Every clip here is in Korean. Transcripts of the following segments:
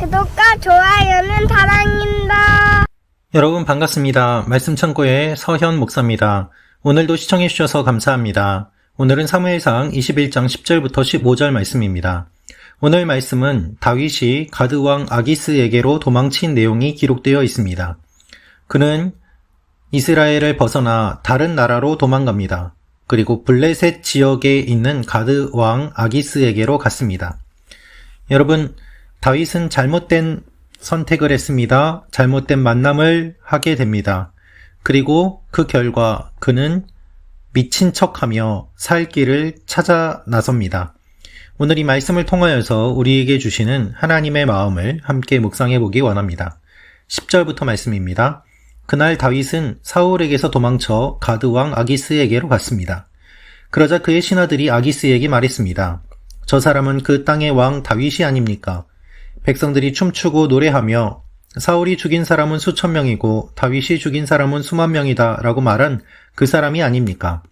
구독과 좋아요는 사랑입니다. 여러분 반갑습니다. 말씀 창고의 서현 목사입니다. 오늘도 시청해 주셔서 감사합니다. 오늘은 사무엘상 21장 10절부터 15절 말씀입니다. 오늘 말씀은 다윗이 가드 왕 아기스에게로 도망친 내용이 기록되어 있습니다. 그는 이스라엘을 벗어나 다른 나라로 도망갑니다. 그리고 블레셋 지역에 있는 가드 왕 아기스에게로 갔습니다. 여러분, 다윗은 잘못된 선택을 했습니다. 잘못된 만남을 하게 됩니다. 그리고 그 결과 그는 미친 척하며 살 길을 찾아 나섭니다. 오늘 이 말씀을 통하여서 우리에게 주시는 하나님의 마음을 함께 묵상해 보기 원합니다. 10절부터 말씀입니다. 그날 다윗은 사울에게서 도망쳐 가드 왕 아기스에게로 갔습니다. 그러자 그의 신하들이 아기스에게 말했습니다. 저 사람은 그 땅의 왕 다윗이 아닙니까? 백성들이 춤추고 노래하며 사울이 죽인 사람은 수천 명이고 다윗이 죽인 사람은 수만 명이다 라고 말한 그 사람이 아닙니까?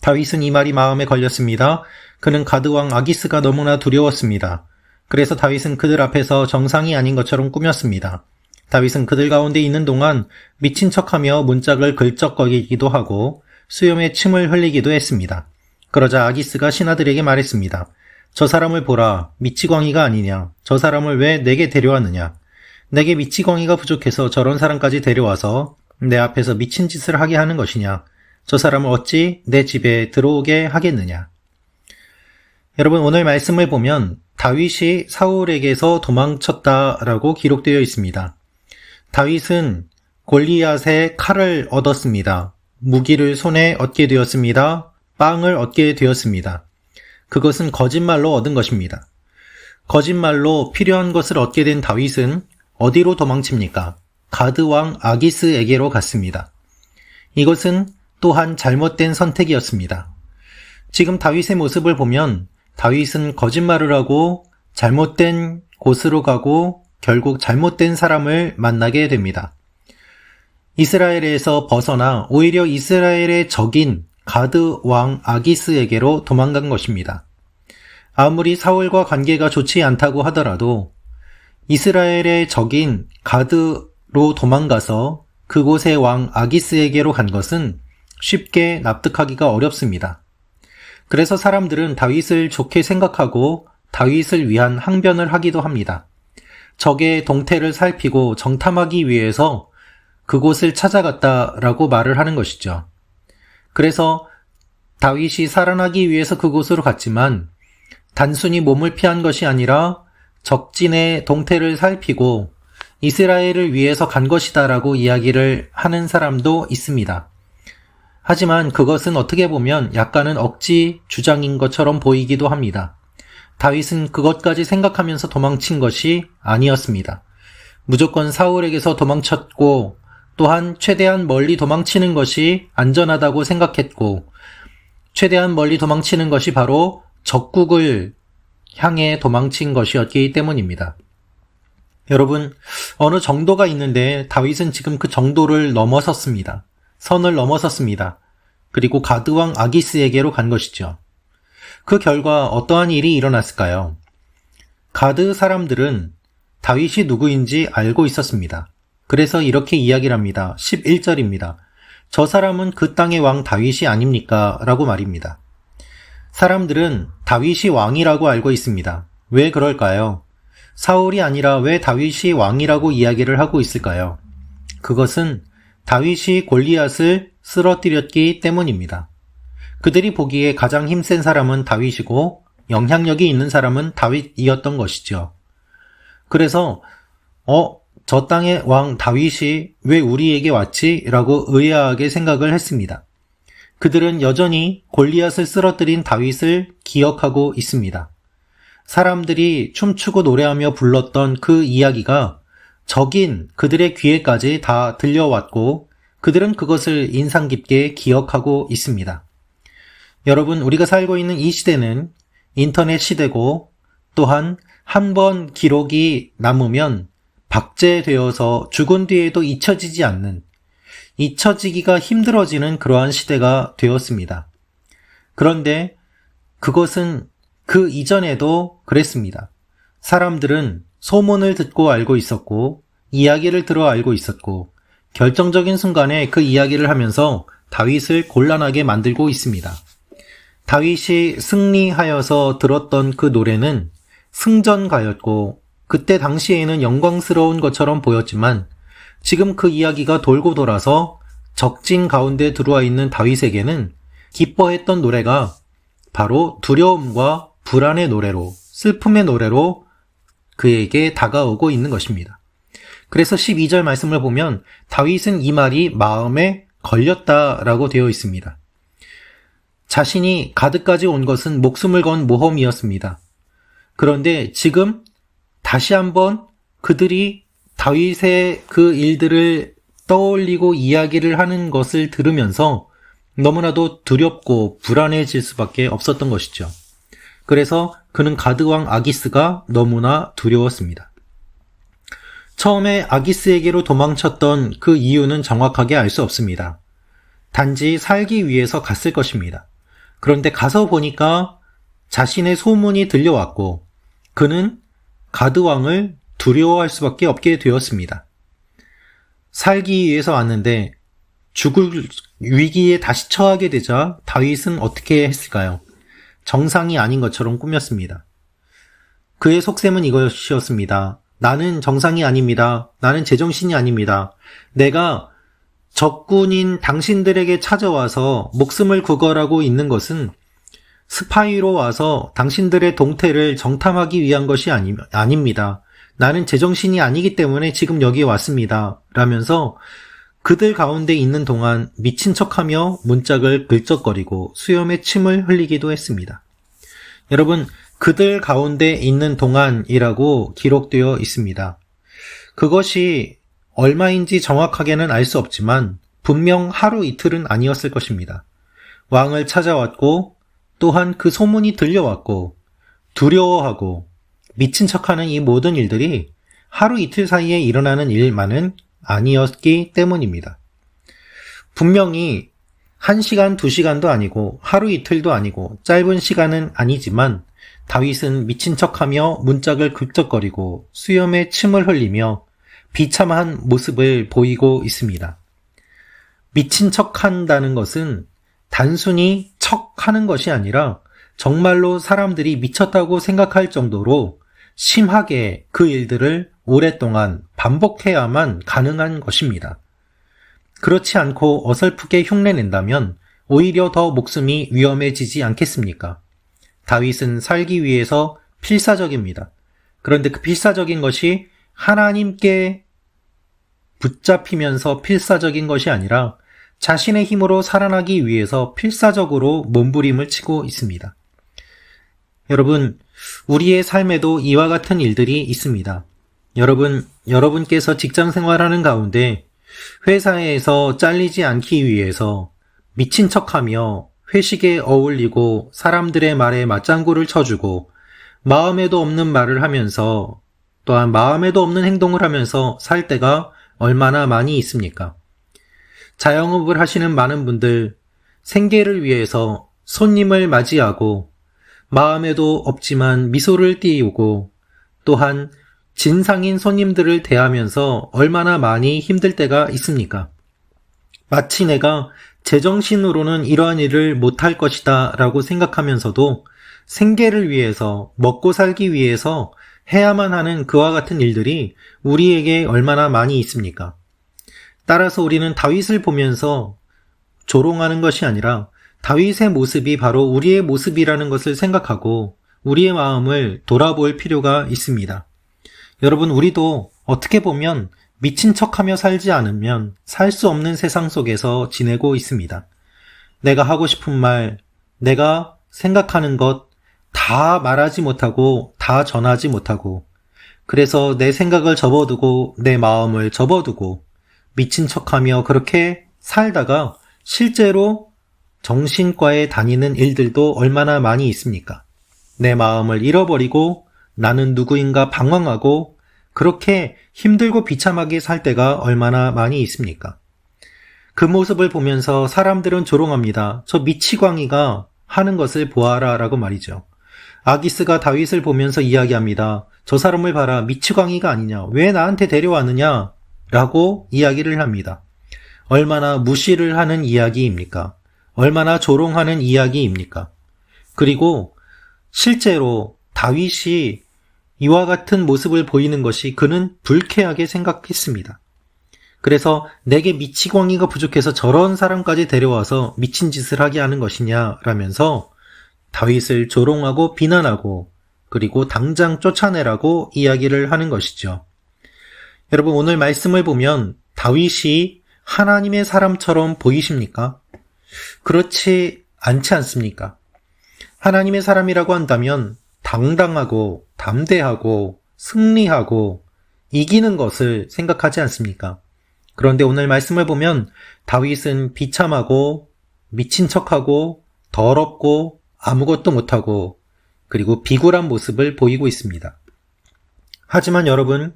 다윗은 이 말이 마음에 걸렸습니다. 그는 가드왕 아기스가 너무나 두려웠습니다. 그래서 다윗은 그들 앞에서 정상이 아닌 것처럼 꾸몄습니다. 다윗은 그들 가운데 있는 동안 미친 척하며 문짝을 긁적거리기도 하고 수염에 침을 흘리기도 했습니다. 그러자 아기스가 신하들에게 말했습니다. 저 사람을 보라, 미치광이가 아니냐. 저 사람을 왜 내게 데려왔느냐. 내게 미치광이가 부족해서 저런 사람까지 데려와서 내 앞에서 미친 짓을 하게 하는 것이냐. 저 사람을 어찌 내 집에 들어오게 하겠느냐. 여러분, 오늘 말씀을 보면 다윗이 사울에게서 도망쳤다라고 기록되어 있습니다. 다윗은 골리앗의 칼을 얻었습니다. 무기를 손에 얻게 되었습니다. 빵을 얻게 되었습니다. 그것은 거짓말로 얻은 것입니다. 거짓말로 필요한 것을 얻게 된 다윗은 어디로 도망칩니까? 가드왕 아기스에게로 갔습니다. 이것은 또한 잘못된 선택이었습니다. 지금 다윗의 모습을 보면 다윗은 거짓말을 하고 잘못된 곳으로 가고 결국 잘못된 사람을 만나게 됩니다. 이스라엘에서 벗어나 오히려 이스라엘의 적인 가드 왕 아기스에게로 도망간 것입니다. 아무리 사울과 관계가 좋지 않다고 하더라도 이스라엘의 적인 가드로 도망가서 그곳의 왕 아기스에게로 간 것은 쉽게 납득하기가 어렵습니다. 그래서 사람들은 다윗을 좋게 생각하고 다윗을 위한 항변을 하기도 합니다. 적의 동태를 살피고 정탐하기 위해서 그곳을 찾아갔다라고 말을 하는 것이죠. 그래서 다윗이 살아나기 위해서 그곳으로 갔지만 단순히 몸을 피한 것이 아니라 적진의 동태를 살피고 이스라엘을 위해서 간 것이다라고 이야기를 하는 사람도 있습니다. 하지만 그것은 어떻게 보면 약간은 억지 주장인 것처럼 보이기도 합니다. 다윗은 그것까지 생각하면서 도망친 것이 아니었습니다. 무조건 사울에게서 도망쳤고 또한 최대한 멀리 도망치는 것이 안전하다고 생각했고 최대한 멀리 도망치는 것이 바로 적국을 향해 도망친 것이었기 때문입니다. 여러분, 어느 정도가 있는데 다윗은 지금 그 정도를 넘어섰습니다. 선을 넘어섰습니다. 그리고 가드왕 아기스에게로 간 것이죠. 그 결과 어떠한 일이 일어났을까요? 가드 사람들은 다윗이 누구인지 알고 있었습니다. 그래서 이렇게 이야기를 합니다. 11절입니다. 저 사람은 그 땅의 왕 다윗이 아닙니까? 라고 말입니다. 사람들은 다윗이 왕이라고 알고 있습니다. 왜 그럴까요? 사울이 아니라 왜 다윗이 왕이라고 이야기를 하고 있을까요? 그것은 다윗이 골리앗을 쓰러뜨렸기 때문입니다. 그들이 보기에 가장 힘센 사람은 다윗이고 영향력이 있는 사람은 다윗이었던 것이죠. 그래서 어, 저 땅의 왕 다윗이 왜 우리에게 왔지? 라고 의아하게 생각을 했습니다. 그들은 여전히 골리앗을 쓰러뜨린 다윗을 기억하고 있습니다. 사람들이 춤추고 노래하며 불렀던 그 이야기가 적인 그들의 귀에까지 다 들려왔고 그들은 그것을 인상 깊게 기억하고 있습니다. 여러분, 우리가 살고 있는 이 시대는 인터넷 시대고 또한 한 번 기록이 남으면 박제되어서 죽은 뒤에도 잊혀지지 않는, 잊혀지기가 힘들어지는 그러한 시대가 되었습니다. 그런데 그것은 그 이전에도 그랬습니다. 사람들은 소문을 듣고 알고 있었고, 이야기를 들어 알고 있었고, 결정적인 순간에 그 이야기를 하면서 다윗을 곤란하게 만들고 있습니다. 다윗이 승리하여서 들었던 그 노래는 승전가였고, 그때 당시에는 영광스러운 것처럼 보였지만, 지금 그 이야기가 돌고 돌아서 적진 가운데 들어와 있는 다윗에게는 기뻐했던 노래가 바로 두려움과 불안의 노래로, 슬픔의 노래로 그에게 다가오고 있는 것입니다. 그래서 12절 말씀을 보면 다윗은 이 말이 마음에 걸렸다라고 되어 있습니다. 자신이 가드까지 온 것은 목숨을 건 모험이었습니다. 그런데 지금 다시 한번 그들이 다윗의 그 일들을 떠올리고 이야기를 하는 것을 들으면서 너무나도 두렵고 불안해질 수밖에 없었던 것이죠. 그래서 그는 가드왕 아기스가 너무나 두려웠습니다. 처음에 아기스에게로 도망쳤던 그 이유는 정확하게 알 수 없습니다. 단지 살기 위해서 갔을 것입니다. 그런데 가서 보니까 자신의 소문이 들려왔고 그는 가드왕을 두려워할 수밖에 없게 되었습니다. 살기 위해서 왔는데 죽을 위기에 다시 처하게 되자 다윗은 어떻게 했을까요? 정상이 아닌 것처럼 꾸몄습니다. 그의 속셈은 이것이었습니다. 나는 정상이 아닙니다. 나는 제정신이 아닙니다. 내가 적군인 당신들에게 찾아와서 목숨을 구걸하고 있는 것은 스파이로 와서 당신들의 동태를 정탐하기 위한 것이 아니, 아닙니다. 나는 제정신이 아니기 때문에 지금 여기에 왔습니다. 라면서 그들 가운데 있는 동안 미친 척하며 문짝을 긁적거리고 수염에 침을 흘리기도 했습니다. 여러분, 그들 가운데 있는 동안이라고 기록되어 있습니다. 그것이 얼마인지 정확하게는 알 수 없지만 분명 하루 이틀은 아니었을 것입니다. 왕을 찾아왔고 또한 그 소문이 들려왔고 두려워하고 미친 척하는 이 모든 일들이 하루 이틀 사이에 일어나는 일만은 아니었기 때문입니다. 분명히 한 시간, 두 시간도 아니고 하루 이틀도 아니고 짧은 시간은 아니지만 다윗은 미친 척하며 문짝을 긁적거리고 수염에 침을 흘리며 비참한 모습을 보이고 있습니다. 미친 척 한다는 것은 단순히 척 하는 것이 아니라 정말로 사람들이 미쳤다고 생각할 정도로 심하게 그 일들을 오랫동안 반복해야만 가능한 것입니다. 그렇지 않고 어설프게 흉내낸다면 오히려 더 목숨이 위험해지지 않겠습니까? 다윗은 살기 위해서 필사적입니다. 그런데 그 필사적인 것이 하나님께 붙잡히면서 필사적인 것이 아니라 자신의 힘으로 살아나기 위해서 필사적으로 몸부림을 치고 있습니다. 여러분, 우리의 삶에도 이와 같은 일들이 있습니다. 여러분, 여러분께서 직장 생활하는 가운데 회사에서 잘리지 않기 위해서 미친 척하며 회식에 어울리고 사람들의 말에 맞장구를 쳐주고 마음에도 없는 말을 하면서 또한 마음에도 없는 행동을 하면서 살 때가 얼마나 많이 있습니까? 자영업을 하시는 많은 분들 생계를 위해서 손님을 맞이하고 마음에도 없지만 미소를 띄우고 또한 진상인 손님들을 대하면서 얼마나 많이 힘들 때가 있습니까? 마치 내가 제정신으로는 이러한 일을 못할 것이다 라고 생각하면서도 생계를 위해서 먹고 살기 위해서 해야만 하는 그와 같은 일들이 우리에게 얼마나 많이 있습니까? 따라서 우리는 다윗을 보면서 조롱하는 것이 아니라 다윗의 모습이 바로 우리의 모습이라는 것을 생각하고 우리의 마음을 돌아볼 필요가 있습니다. 여러분, 우리도 어떻게 보면 미친 척하며 살지 않으면 살 수 없는 세상 속에서 지내고 있습니다. 내가 하고 싶은 말, 내가 생각하는 것 다 말하지 못하고 다 전하지 못하고 그래서 내 생각을 접어두고 내 마음을 접어두고 미친 척하며 그렇게 살다가 실제로 정신과에 다니는 일들도 얼마나 많이 있습니까? 내 마음을 잃어버리고 나는 누구인가 방황하고 그렇게 힘들고 비참하게 살 때가 얼마나 많이 있습니까? 그 모습을 보면서 사람들은 조롱합니다. 저 미치광이가 하는 것을 보아라 라고 말이죠. 아기스가 다윗을 보면서 이야기합니다. 저 사람을 봐라. 미치광이가 아니냐. 왜 나한테 데려왔느냐? 라고 이야기를 합니다. 얼마나 무시를 하는 이야기입니까? 얼마나 조롱하는 이야기입니까? 그리고 실제로 다윗이 이와 같은 모습을 보이는 것이 그는 불쾌하게 생각했습니다. 그래서 내게 미치광이가 부족해서 저런 사람까지 데려와서 미친 짓을 하게 하는 것이냐라면서 다윗을 조롱하고 비난하고 그리고 당장 쫓아내라고 이야기를 하는 것이죠. 여러분 오늘 말씀을 보면 다윗이 하나님의 사람처럼 보이십니까? 그렇지 않지 않습니까? 하나님의 사람이라고 한다면 당당하고 담대하고 승리하고 이기는 것을 생각하지 않습니까? 그런데 오늘 말씀을 보면 다윗은 비참하고 미친 척하고 더럽고 아무것도 못하고 그리고 비굴한 모습을 보이고 있습니다. 하지만 여러분,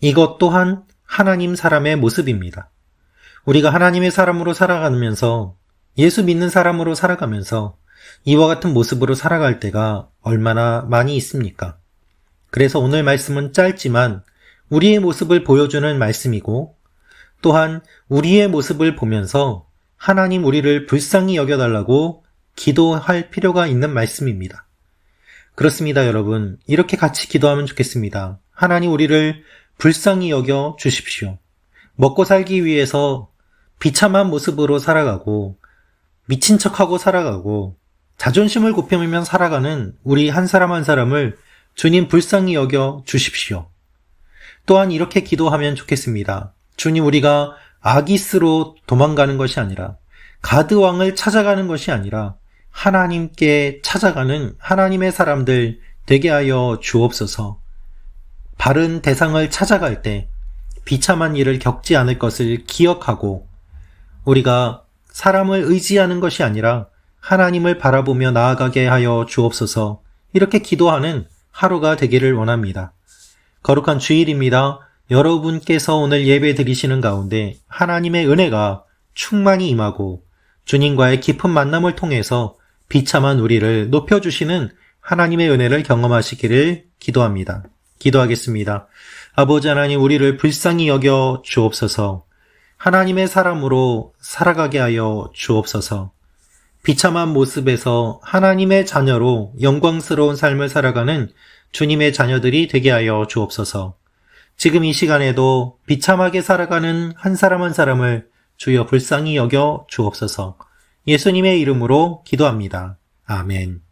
이것 또한 하나님 사람의 모습입니다. 우리가 하나님의 사람으로 살아가면서 예수 믿는 사람으로 살아가면서 이와 같은 모습으로 살아갈 때가 얼마나 많이 있습니까? 그래서 오늘 말씀은 짧지만 우리의 모습을 보여주는 말씀이고 또한 우리의 모습을 보면서 하나님 우리를 불쌍히 여겨달라고 기도할 필요가 있는 말씀입니다. 그렇습니다, 여러분. 이렇게 같이 기도하면 좋겠습니다. 하나님 우리를 불쌍히 여겨 주십시오. 먹고 살기 위해서 비참한 모습으로 살아가고 미친 척하고 살아가고 자존심을 굽히며 살아가는 우리 한 사람 한 사람을 주님 불쌍히 여겨 주십시오. 또한 이렇게 기도하면 좋겠습니다. 주님 우리가 아기스로 도망가는 것이 아니라 가드 왕을 찾아가는 것이 아니라 하나님께 찾아가는 하나님의 사람들 되게 하여 주옵소서. 바른 대상을 찾아갈 때 비참한 일을 겪지 않을 것을 기억하고 우리가 사람을 의지하는 것이 아니라 하나님을 바라보며 나아가게 하여 주옵소서 이렇게 기도하는 하루가 되기를 원합니다. 거룩한 주일입니다. 여러분께서 오늘 예배 드리시는 가운데 하나님의 은혜가 충만히 임하고 주님과의 깊은 만남을 통해서 비참한 우리를 높여주시는 하나님의 은혜를 경험하시기를 기도합니다. 기도하겠습니다. 아버지 하나님 우리를 불쌍히 여겨 주옵소서 하나님의 사람으로 살아가게 하여 주옵소서 비참한 모습에서 하나님의 자녀로 영광스러운 삶을 살아가는 주님의 자녀들이 되게 하여 주옵소서. 지금 이 시간에도 비참하게 살아가는 한 사람 한 사람을 주여 불쌍히 여겨 주옵소서. 예수님의 이름으로 기도합니다. 아멘.